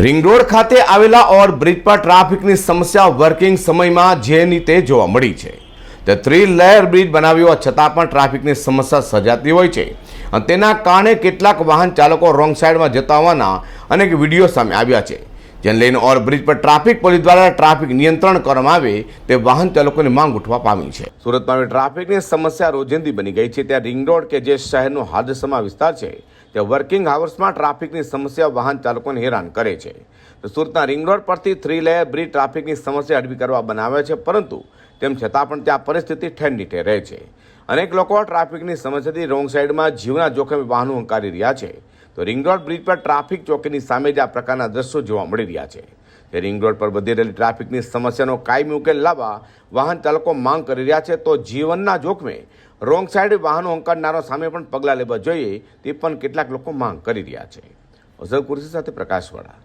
Ring road ખાતે આવેલા overbridge પર ટ્રાફિકની સમસ્યા વર્કિંગ સમયમાં જેની તે જોવા મળી છે. તે થ્રી લેયર બ્રિજ બનાવ્યો છતાં પણ ટ્રાફિકની સમસ્યા સર્જાતી હોય છે. અને તેના કારણે કેટલાક વાહન ચાલકો રોંગ સાઈડમાં જતા હોવાના અનેક વીડિયો સામે આવ્યા છે. જેને લઈને ઓવરબ્રિજ પર ટ્રાફિક, પોલીસ દ્વારા ટ્રાફિક નિયંત્રણ કરવામાં આવે તે વાહન ચાલકોની માંગ ઉઠવા પામી છે. સુરતમાં ટ્રાફિકની સમસ્યા રોજિંદી બની ગઈ છે. ત્યાં રિંગ રોડ કે જે શહેરનો હાદસમાં વિસ્તાર છે, ત્યાં વર્કિંગ હાવર્સમાં ટ્રાફિકની સમસ્યા વાહન ચાલકોને હેરાન કરે છે. સુરતના રિંગ રોડ પરથી થ્રી લેયર બ્રિજ ટ્રાફિકની સમસ્યા હળવી કરવા બનાવે છે, પરંતુ તેમ છતાં પણ ત્યાં પરિસ્થિતિ ઠેરની ઠેર રહે છે. અનેક લોકો ટ્રાફિકની સમસ્યાથી રોંગ સાઈડમાં જીવના જોખમે વાહનો હંકારી રહ્યા છે. તો રિંગ રોડ બ્રિજ પર ટ્રાફિક ચોકીની સામે જ આ પ્રકારના દ્રશ્યો જોવા મળી રહ્યા છે. તે રિંગ રોડ પર વધી રહેલી ટ્રાફિકની સમસ્યાનો કાયમી ઉકેલ લાવવા વાહન ચાલકો માંગ કરી રહ્યા છે. તો જીવનના જોખમે રોંગ સાઈડ વાહનો હંકારનારો સામે પણ પગલાં લેવા જોઈએ તે પણ કેટલાક લોકો માંગ કરી રહ્યા છે. અઝર કુર્સી સાથે પ્રકાશવાળા.